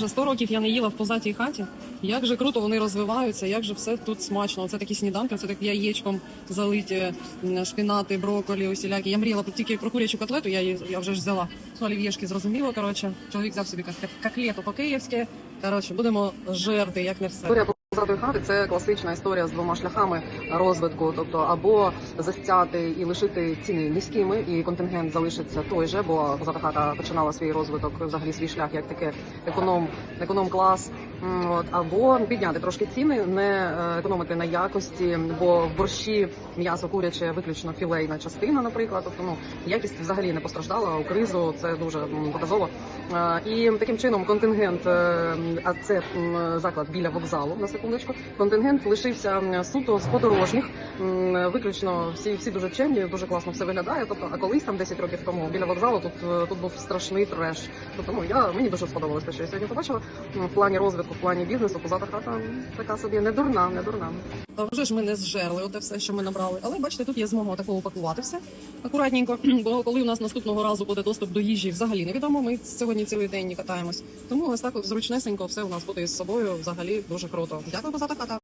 Вже 100 років я не їла в позатій хаті. Як же круто вони розвиваються, як же все тут смачно. Це такі сніданки, це так яєчком залиті шпінати, броколі, усілякі. Я мріяла тільки про курячу котлету, я її я вже ж взяла. Ну, олів'єшки зрозуміло. Коротше, чоловік взяв собі котлету по-київськи. Коротше, будемо жерти, як не все. Позатої хати це класична історія з двома шляхами розвитку, тобто або застяти і лишити ціни низькими, і контингент залишиться той же, бо позата хата починала свій розвиток, взагалі свій шлях як таке економ, економ клас. От або підняти трошки ціни, не е, економити на якості, бо в борщі м'ясо куряче виключно філейна частина, наприклад. Тобто ну якість взагалі не постраждала у кризу. Це дуже показово. Е, І таким чином контингент, е, а це заклад біля вокзалу на секундочку. Контингент лишився суто з подорожніх. Виключно всі всі дуже чемні, дуже класно все виглядає. Тобто, а колись там 10 років тому біля вокзалу тут тут був страшний треш. Тобто, ну я мені дуже сподобалося що я сьогодні побачила. В плані розвитку, в плані бізнесу, позата хата така собі не дурна, не дурна. А вже ж ми не зжерли оте все, що ми набрали. Але бачите, тут є змога такого упакувати все акуратненько. Бо коли у нас наступного разу буде доступ до їжі, взагалі невідомо. Ми сьогодні цілий день не катаємось. Тому ось так зручнесенько все у нас буде із собою. Взагалі дуже круто. Дякую, позата хата.